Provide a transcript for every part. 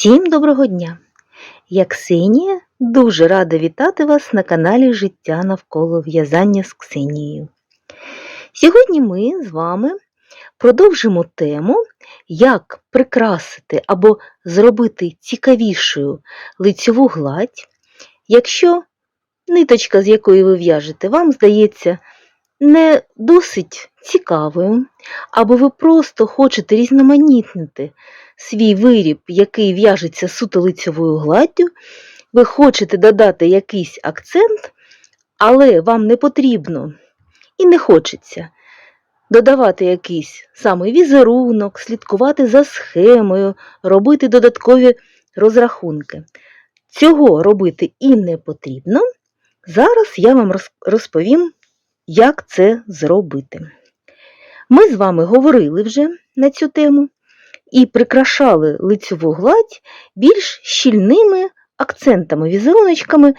Всім доброго дня! Я Ксенія, дуже рада вітати вас на каналі Життя навколо в'язання з Ксенією. Сьогодні ми з вами продовжимо тему, як прикрасити або зробити цікавішою лицьову гладь, якщо ниточка, з якої ви в'яжете, вам здається не досить цікавою, або ви просто хочете різноманітнити свій виріб, який в'яжеться суто лицьовою гладдю, ви хочете додати якийсь акцент, але вам не потрібно і не хочеться додавати якийсь саме візерунок, слідкувати за схемою, робити додаткові розрахунки. Цього робити і не потрібно. Зараз я вам розповім, як це зробити. Ми з вами говорили вже на цю тему і прикрашали лицьову гладь більш щільними акцентами, візеруночками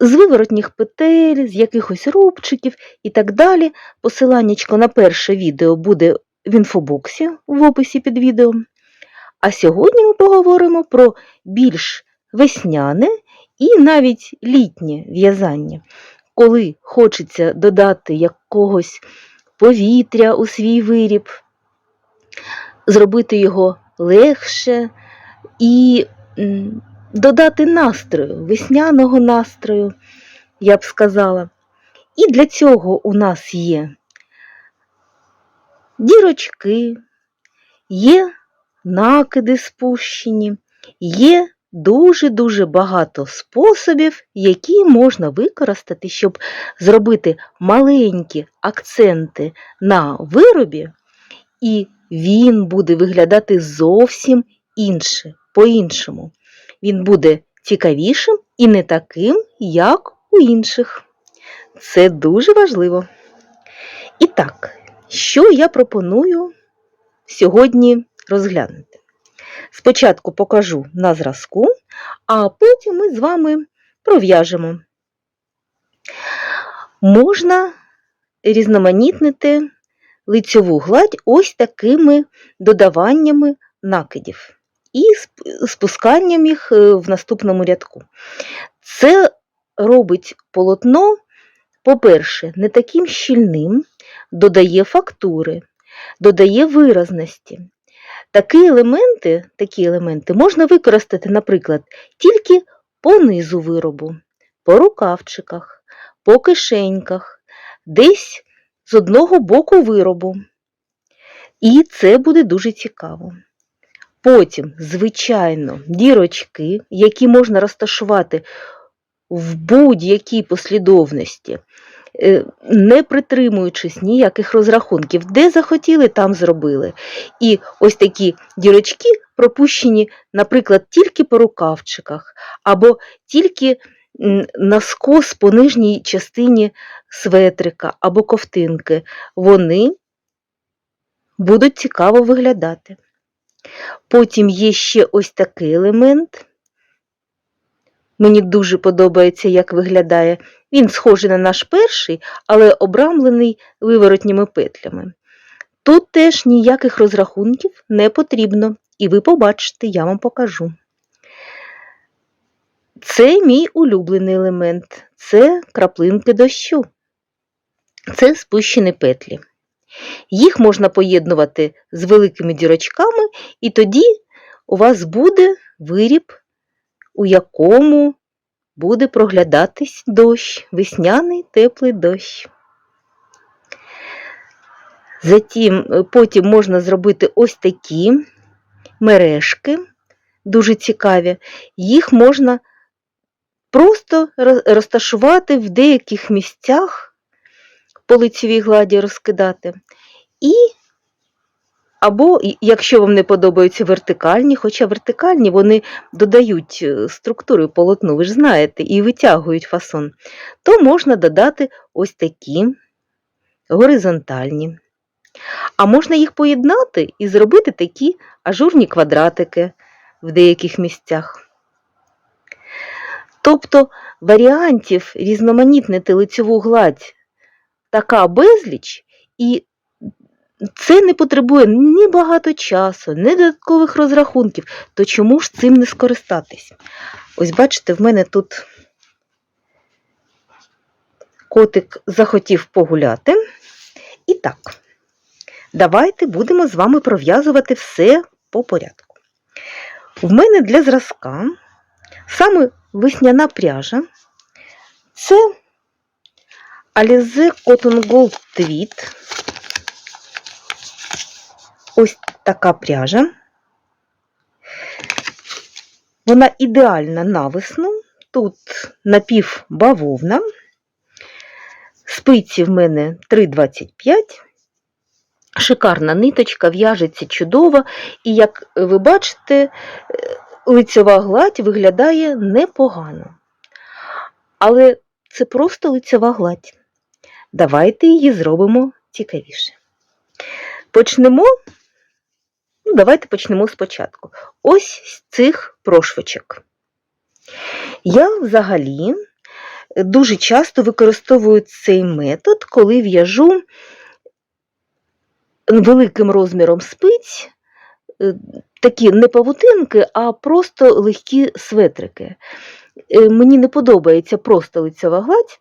з виворотніх петель, з якихось рубчиків і так далі. Посиланнячко на перше відео буде в інфобоксі в описі під відео. А сьогодні ми поговоримо про більш весняне і навіть літнє в'язання, коли хочеться додати якогось повітря у свій виріб, зробити його легше і додати настрою, весняного настрою, я б сказала. І для цього у нас є дірочки, є накиди спущені, є дуже-дуже багато способів, які можна використати, щоб зробити маленькі акценти на виробі, і він буде виглядати зовсім інше, по-іншому. Він буде цікавішим і не таким, як у інших. Це дуже важливо. І так, що я пропоную сьогодні розглянути? Спочатку покажу на зразку, а потім ми з вами пров'яжемо. Можна різноманітнити лицьову гладь ось такими додаваннями накидів і спусканням їх е, в наступному рядку. Це робить полотно, по-перше, не таким щільним, додає фактури, додає виразності. Такі елементи такі елементи можна використати, наприклад, тільки по низу виробу, по рукавчиках, по кишеньках, десь з одного боку виробу. І це буде дуже цікаво. Потім, звичайно, дірочки, які можна розташувати в будь-якій послідовності, е, не притримуючись ніяких розрахунків, де захотіли, там зробили. І ось такі дірочки пропущені, наприклад, тільки по рукавчиках, або тільки на скос по нижній частині светрика або ковтинки, вони будуть цікаво виглядати. Потім є ще ось такий елемент. Мені дуже подобається, як виглядає. Він схожий на наш перший, але обрамлений виворотніми петлями. Тут теж ніяких розрахунків не потрібно, і ви побачите, я вам покажу. Це мій улюблений елемент, це краплинки дощу, це спущені петлі. Їх можна поєднувати з великими дірочками, і тоді у вас буде виріб, у якому буде проглядатись дощ, весняний теплий дощ. Затім е, потім можна зробити ось такі мережки, дуже цікаві, їх можна просто розташувати в деяких місцях по лицевій гладі розкидати. І або, якщо вам не подобаються вертикальні, хоча вертикальні вони додають е, структури полотну, ви ж знаєте, і витягують фасон, то можна додати ось такі горизонтальні. А можна їх поєднати і зробити такі ажурні квадратики в деяких місцях. Тобто варіантів різноманітнити лицеву гладь така безліч, і це не потребує ні багато часу, ні додаткових розрахунків, то чому ж цим не скористатись? Ось бачите, в мене тут котик захотів погуляти. І так, давайте будемо з вами пров'язувати все по порядку. В мене для зразка саме весняна пряжа це Alize Cotton Gold Tweed. Ось така пряжа. Вона ідеальна на весну. Тут напівбавовна. Спиці в мене 3,25. Шикарна ниточка, в'яжеться чудово, і, як ви бачите, лицьова гладь виглядає непогано. Але це просто лицьова гладь. Давайте її зробимо цікавіше. Почнемо. Ну, давайте почнемо спочатку. Ось з цих прошвочок. Я взагалі дуже часто використовую цей метод, коли в'яжу великим розміром спиць, е, такі не павутинки, а просто легкі светрики. Е, Мені не подобається просто лицьова гладь,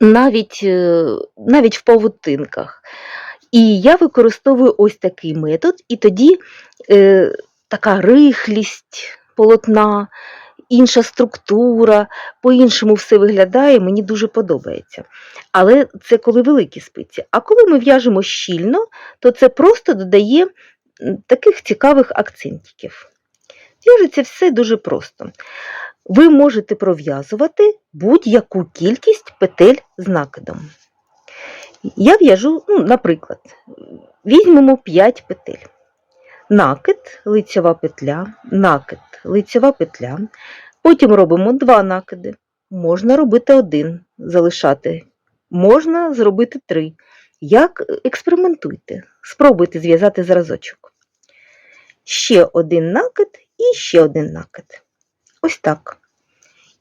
навіть, е, навіть в павутинках. І я використовую ось такий метод, і тоді е, така рихлість полотна, інша структура, по-іншому все виглядає, мені дуже подобається. Але це коли великі спиці. А коли ми в'яжемо щільно, то це просто додає таких цікавих акцентиків. В'яжеться все дуже просто. Ви можете пров'язувати будь-яку кількість петель з накидом. Я в'яжу, ну, наприклад, візьмемо 5 петель. Накид, лицьова петля, накид, лицьова петля. Потім робимо 2 накиди. Можна робити один, залишати. Можна зробити 3. Як експериментуйте, спробуйте зв'язати зразочок. Ще один накид і ще один накид. Ось так.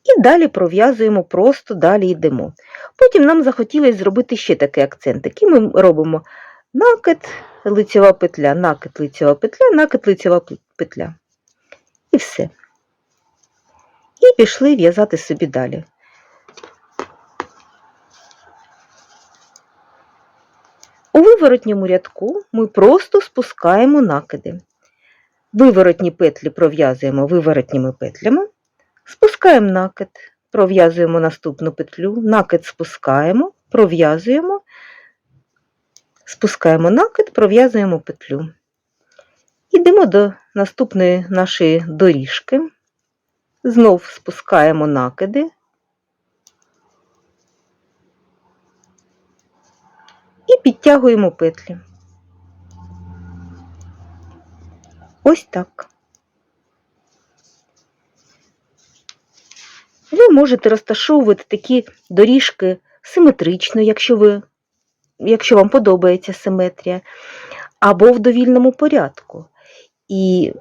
І далі пров'язуємо, просто далі йдемо. Потім нам захотілося зробити ще такий акцентик. І ми робимо накид, лицьова петля, накид, лицьова петля, накид, лицьова пе- петля. І все. І пішли в'язати собі далі. У виворотньому рядку ми просто спускаємо накиди. Виворотні петлі пров'язуємо виворотніми петлями. Спускаємо накид, пров'язуємо наступну петлю, накид спускаємо, пров'язуємо, спускаємо накид, пров'язуємо петлю. Йдемо до наступної нашої доріжки. Знов спускаємо накиди. І підтягуємо петлі. Ось так. Ви можете розташовувати такі доріжки симетрично, якщо, ви, якщо вам подобається симетрія, або в довільному порядку. І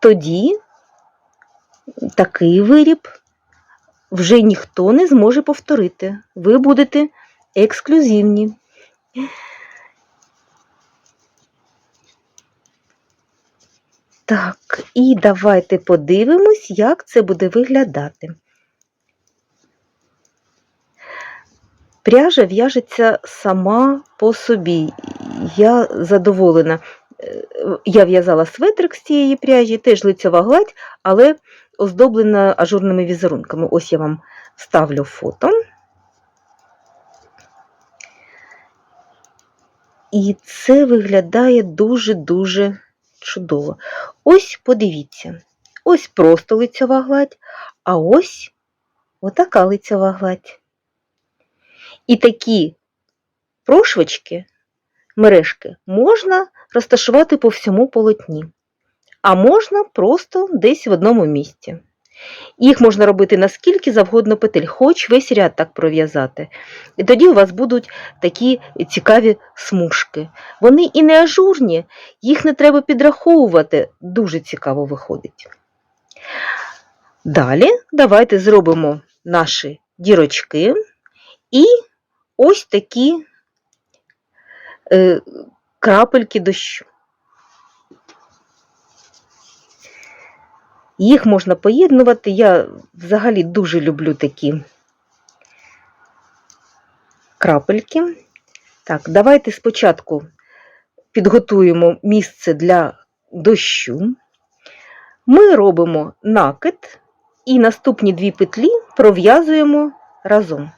тоді такий виріб вже ніхто не зможе повторити. Ви будете ексклюзивні. Так, і давайте подивимось, як це буде виглядати. Пряжа в'яжеться сама по собі. Я задоволена. Е, Я в'язала светрик з цієї пряжі, теж лицьова гладь, але оздоблена ажурними візерунками. Ось я вам ставлю фото. І це виглядає дуже-дуже чудово. Ось подивіться, ось просто лицьова гладь, а ось отака лицьова гладь. І такі прошвочки, мережки можна розташувати по всьому полотні, а можна просто десь в одному місці. Їх можна робити наскільки завгодно петель, хоч весь ряд так пров'язати. І тоді у вас будуть такі цікаві смужки. Вони і не ажурні, їх не треба підраховувати, дуже цікаво виходить. Далі давайте зробимо наші дірочки і ось такі е, крапельки дощу. Їх можна поєднувати. Я взагалі дуже люблю такі крапельки. Так, давайте спочатку підготуємо місце для дощу. Ми робимо накид і наступні дві петлі пров'язуємо разом.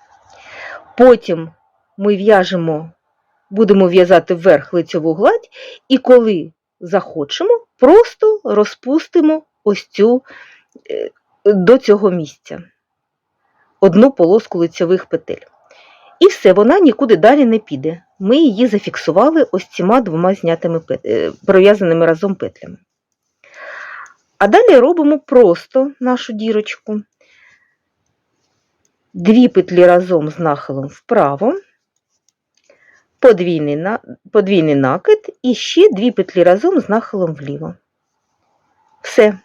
Потім ми в'яжемо, будемо в'язати вверх лицьову гладь, і коли захочемо, просто розпустимо ось цю е, до цього місця одну полоску лицьових петель. І все, вона нікуди далі не піде. Ми її зафіксували ось цими двома знятими е, пров'язаними разом петлями. А далі робимо просто нашу дірочку. Дві петлі разом з нахилом вправо, подвійний, подвійний накид і ще дві петлі разом з нахилом вліво. Все.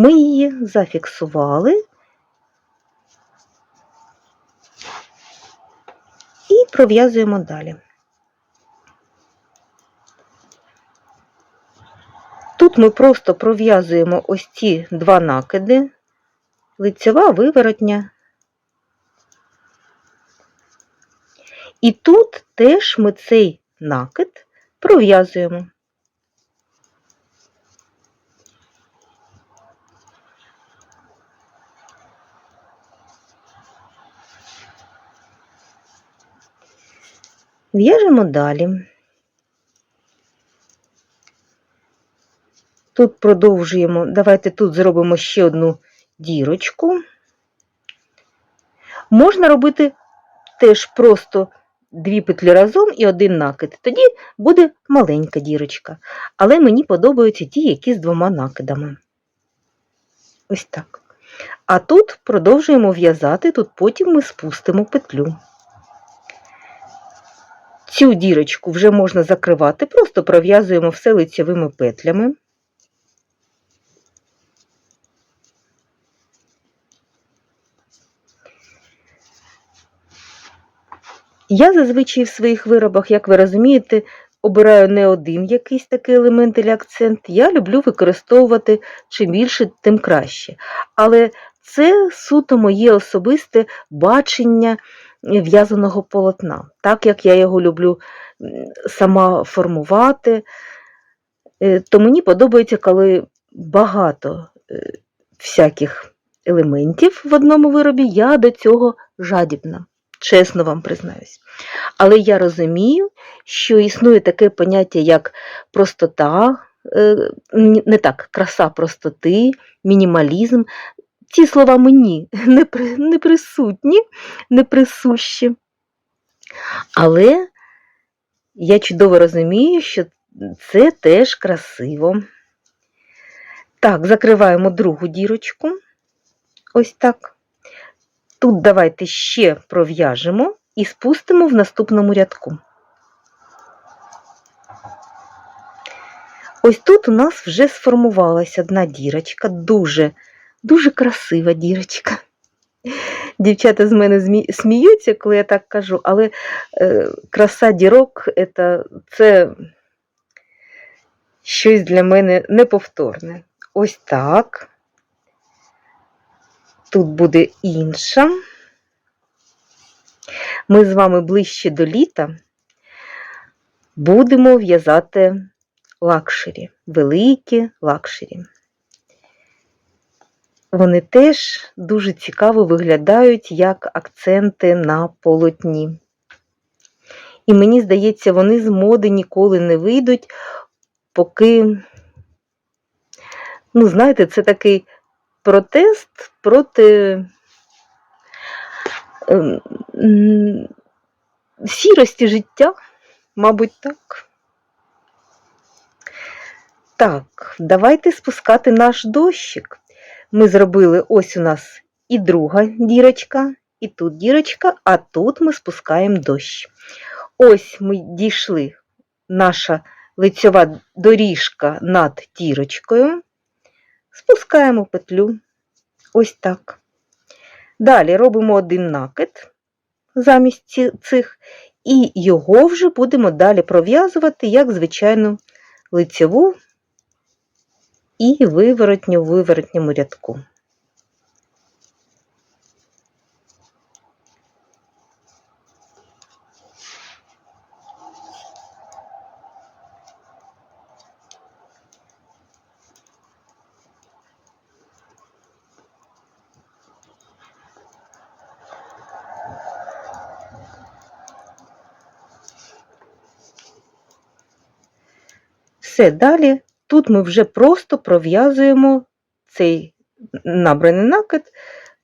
Ми її зафіксували і пров'язуємо далі. Тут ми просто пров'язуємо ось ці два накиди, лицева виворотня. І тут теж ми цей накид пров'язуємо. В'яжемо далі. Тут продовжуємо, давайте тут зробимо ще одну дірочку. Можна робити теж просто дві петлі разом і один накид. Тоді буде маленька дірочка. Але мені подобаються ті, які з двома накидами. Ось так. А тут продовжуємо в'язати, тут потім ми спустимо петлю. Цю дірочку вже можна закривати, просто пров'язуємо все лицевими петлями. Я зазвичай в своїх виробах, як ви розумієте, обираю не один якийсь такий елемент або акцент. Я люблю використовувати чим більше, тим краще. Але це суто моє особисте бачення в'язаного полотна, так як я його люблю сама формувати, Е, то мені подобається, коли багато е, всяких елементів в одному виробі, я до цього жадібна, чесно вам признаюсь. Але я розумію, що існує таке поняття, як простота, е, не так, краса простоти, мінімалізм. Ці слова мені не, при, не присутні, не присущі. Але я чудово розумію, що це теж красиво. Так, закриваємо другу дірочку. Ось так. Тут давайте ще пров'яжемо і спустимо в наступному рядку. Ось тут у нас вже сформувалася одна дірочка, дуже, дуже красива дірочка. Дівчата з мене сміються, коли я так кажу, але е, краса дірок це, щось для мене неповторне. Ось так. Тут буде інша. Ми з вами ближче до літа будемо в'язати лакшері, великі лакшері. Вони теж дуже цікаво виглядають як акценти на полотні. І мені здається, вони з моди ніколи не вийдуть, поки, ну, знаєте, це такий протест проти ем, сірості життя, мабуть, так. Так, давайте спускати наш дощик. Ми зробили ось у нас і друга дірочка, і тут дірочка, а тут ми спускаємо дощ. Ось ми дійшли, наша лицьова доріжка над дірочкою. Спускаємо петлю ось так. Далі робимо один накид замість цих і його вже будемо далі пров'язувати як звичайну лицеву і виворотню в виворотньому рядку. Все, далі тут ми вже просто пров'язуємо цей набраний накид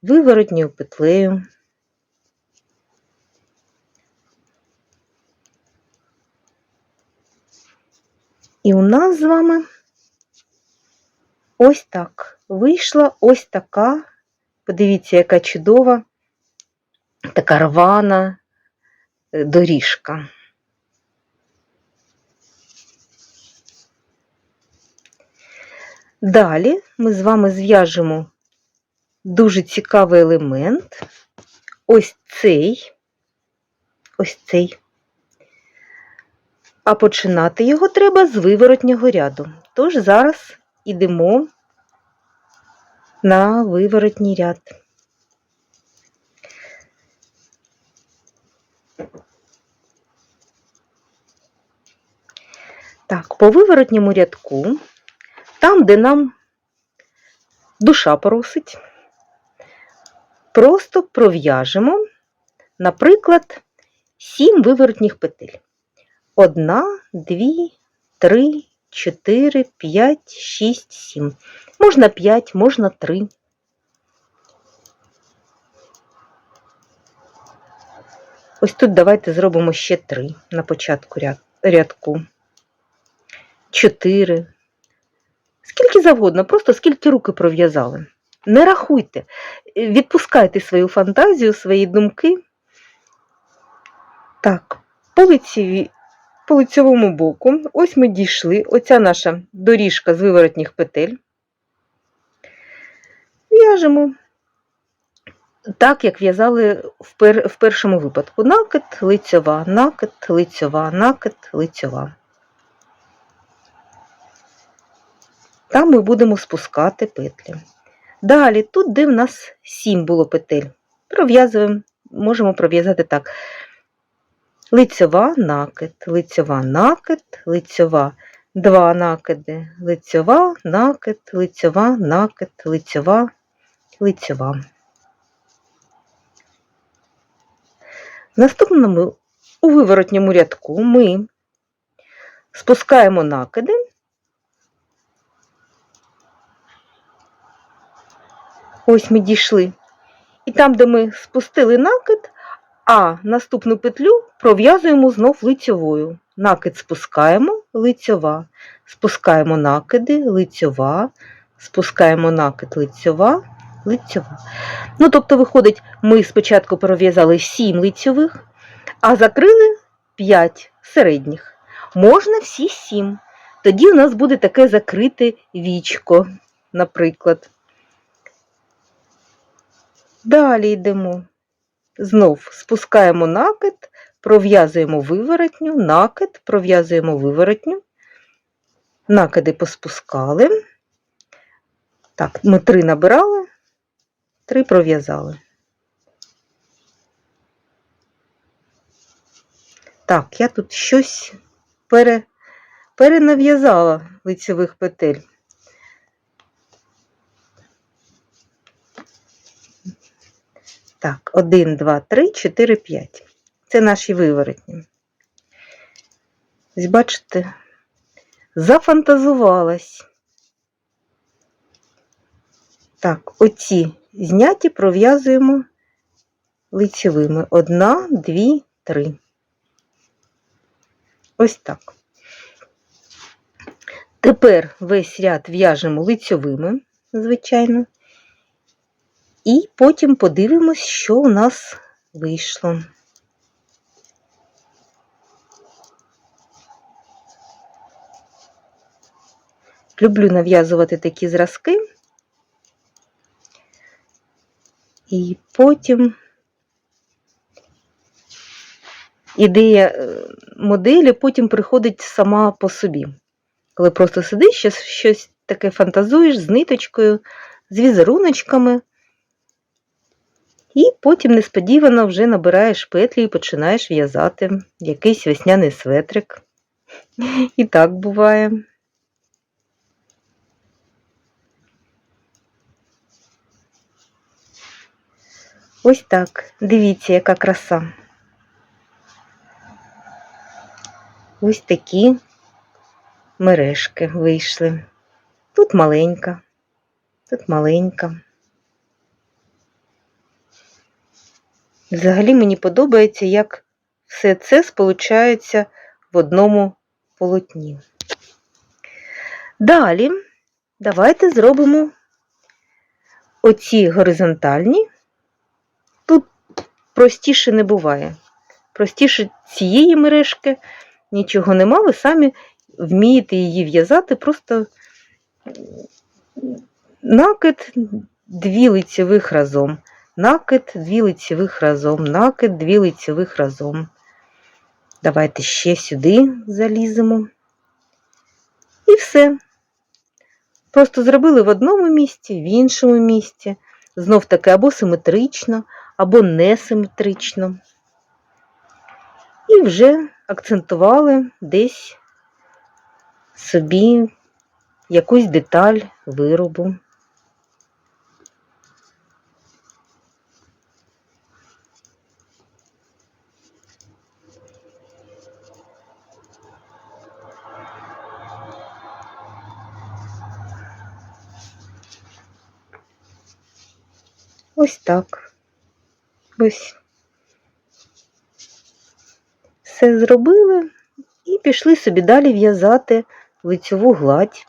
виворотньою петлею. І у нас з вами ось так вийшла ось така, подивіться, яка чудова, така рвана е, доріжка. Далі ми з вами зв'яжемо дуже цікавий елемент. Ось цей, ось цей. А починати його треба з виворотнього ряду. Тож зараз йдемо на виворотній ряд. Так, по виворотньому рядку там, де нам душа просить, просто пров'яжемо, наприклад, сім виворотніх петель. Одна, дві, три, чотири, п'ять, шість, сім. Можна п'ять, можна три. Ось тут давайте зробимо ще три на початку рядку. Чотири. Скільки завгодно, просто скільки руки пров'язали. Не рахуйте, відпускайте свою фантазію, свої думки. Так, по, лицеві, по лицевому боку, ось ми дійшли, оця наша доріжка з виворотніх петель. В'яжемо так, як в'язали в, пер, в першому випадку. Накид, лицьова, накид, лицьова, накид, лицьова. Там ми будемо спускати петлі. Далі, тут, де в нас 7 було петель, пров'язуємо, можемо пров'язати так. Лицьова накид, лицьова накид, лицьова, два накиди, лицьова, накид, лицьова, накид, лицьова, лицьова. В наступному у виворотньому рядку ми спускаємо накиди Ось ми дійшли. І там, де ми спустили накид, а наступну петлю пров'язуємо знов лицьовою. Накид спускаємо, лицьова, спускаємо накиди, лицьова, спускаємо накид лицьова, лицьова. Ну, тобто, виходить, ми спочатку пров'язали 7 лицьових, а закрили 5 середніх. Можна всі 7. Тоді у нас буде таке закрите вічко, наприклад. Далі йдемо. Знов спускаємо накид, пров'язуємо виворотню, накид, пров'язуємо виворотню, накиди поспускали. Так, ми три набирали, три пров'язали. Так, я тут щось пере, перенав'язала лицевих петель. Так, 1, 2, 3, 4, 5. Це наші виворотні. Ось бачите, зафантазувалась. Так, оці зняті пров'язуємо лицевими. Одна, дві, три. Ось так. Тепер весь ряд в'яжемо лицьовими, звичайно. І потім подивимось, що у нас вийшло. Люблю нав'язувати такі зразки, і потім ідея е, моделі потім приходить сама по собі. Коли просто сидиш, щось, щось таке фантазуєш з ниточкою, з візеруночками, і потім несподівано вже набираєш петлі і починаєш в'язати якийсь весняний светрик. І так буває. Ось так. Дивіться, яка краса. Ось такі мережки вийшли. Тут маленька, тут маленька. Взагалі мені подобається, як все це сполучається в одному полотні. Далі давайте зробимо оці горизонтальні. Тут простіше не буває. Простіше цієї мережки нічого нема, ви самі вмієте її в'язати, просто накид дві лицевих разом, накид дві лицевих разом, накид дві лицевих разом. Давайте ще сюди заліземо. І все. Просто зробили в одному місці, в іншому місці. Знов таки або симетрично, або несиметрично. І вже акцентували десь собі якусь деталь виробу. Ось так. Ось. Все зробили і пішли собі далі в'язати лицьову гладь.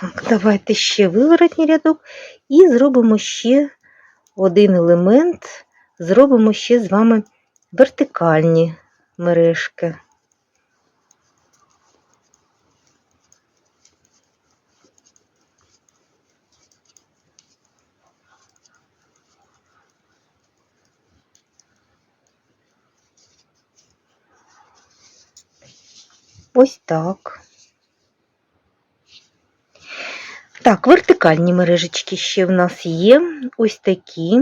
Так, давайте ще виворотній рядок і зробимо ще один елемент, зробимо ще з вами вертикальні мережки. Ось так. Так, вертикальні мережечки ще в нас є. Ось такі.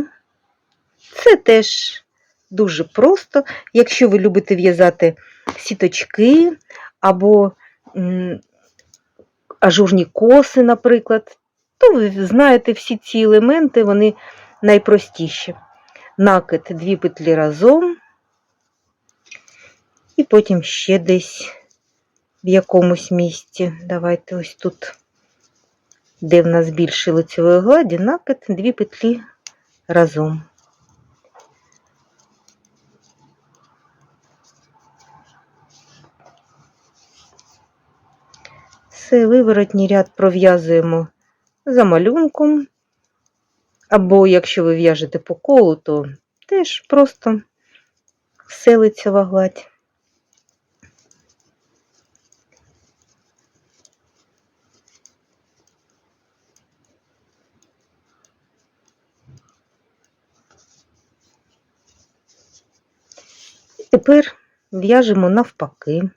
Це теж дуже просто. Якщо ви любите в'язати сіточки або ажурні коси, наприклад, то ви знаєте всі ці елементи, вони найпростіші. Накид дві петлі разом, і потім ще десь в якомусь місці. Давайте ось тут, де в нас більше лицевої гладі, накид дві петлі разом. Все, виворотній ряд пров'язуємо за малюнком. Або якщо ви в'яжете по колу, то теж просто все лицева гладь. Тепер в'яжемо навпаки.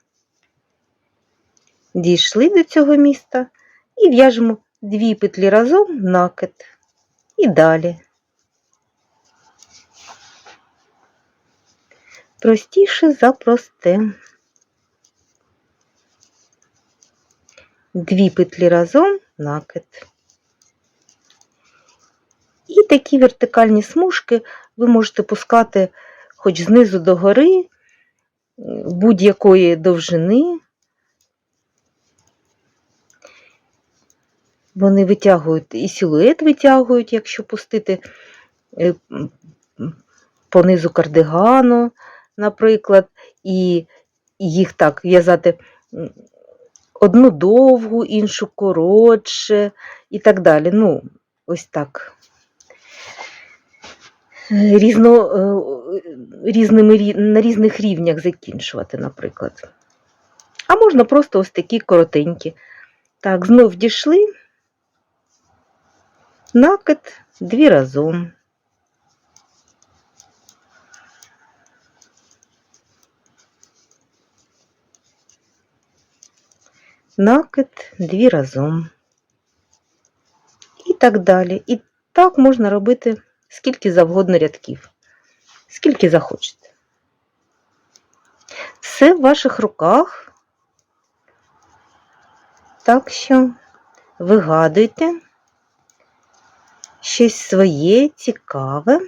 Дійшли до цього міста і в'яжемо дві петлі разом накид. І далі. Простіше за просте. Дві петлі разом накид. І такі вертикальні смужки ви можете пускати хоч знизу до гори, будь-якої довжини. Вони витягують і силует витягують, якщо пустити е, по низу кардигану, наприклад, і їх так в'язати одну довгу, іншу коротше і так далі. Ну, ось так. Різно, е, різними, на різних рівнях закінчувати, наприклад. А можна просто ось такі коротенькі. Так, знов дійшли. Накид дві разом. Накид дві разом. І так далі. І так можна робити скільки завгодно рядків, скільки захочете. Все в ваших руках. Так що вигадуйте щось своє, цікаве.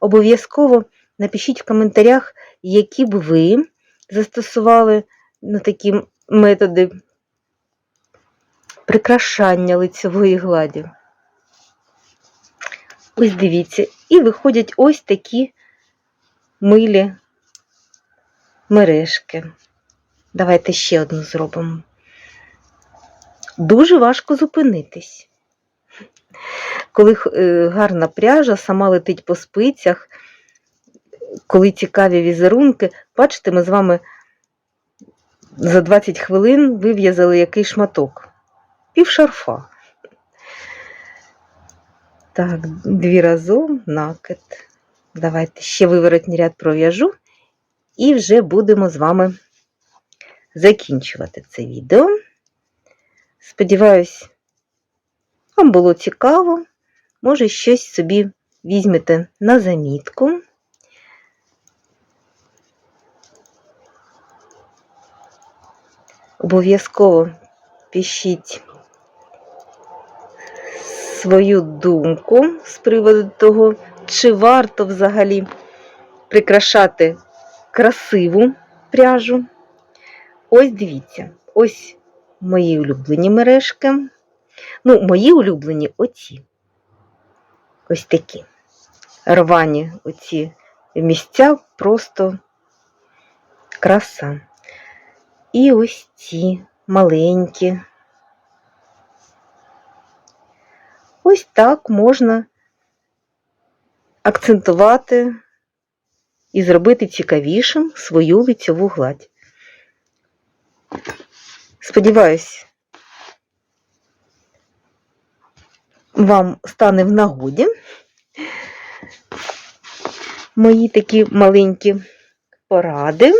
Обов'язково напишіть в коментарях, які б ви застосували ну, такі методи прикрашання лицевої гладі. Ось дивіться, і виходять ось такі милі мережки. Давайте ще одну зробимо. Дуже важко зупинитись. Коли е, гарна пряжа сама летить по спицях, коли цікаві візерунки, бачите, ми з вами за 20 хвилин вив'язали який шматок. Пів шарфа. Так, дві разом накид. Давайте ще виворотній ряд пров'яжу, і вже будемо з вами закінчувати це відео. Сподіваюсь, вам було цікаво. Може, щось собі візьмете на замітку. Обов'язково пишіть свою думку з приводу того, чи варто взагалі прикрашати красиву пряжу. Ось дивіться, ось мої улюблені мережки. Ну, мої улюблені оці. Ось такі. Рвані оці місця просто краса. І ось ці маленькі. Ось так можна акцентувати і зробити цікавішим свою лицьову гладь. Сподіваюсь, вам стане в нагоді мої такі маленькі поради.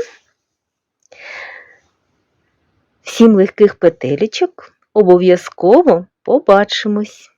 Всім легких петелечок. Обов'язково побачимось!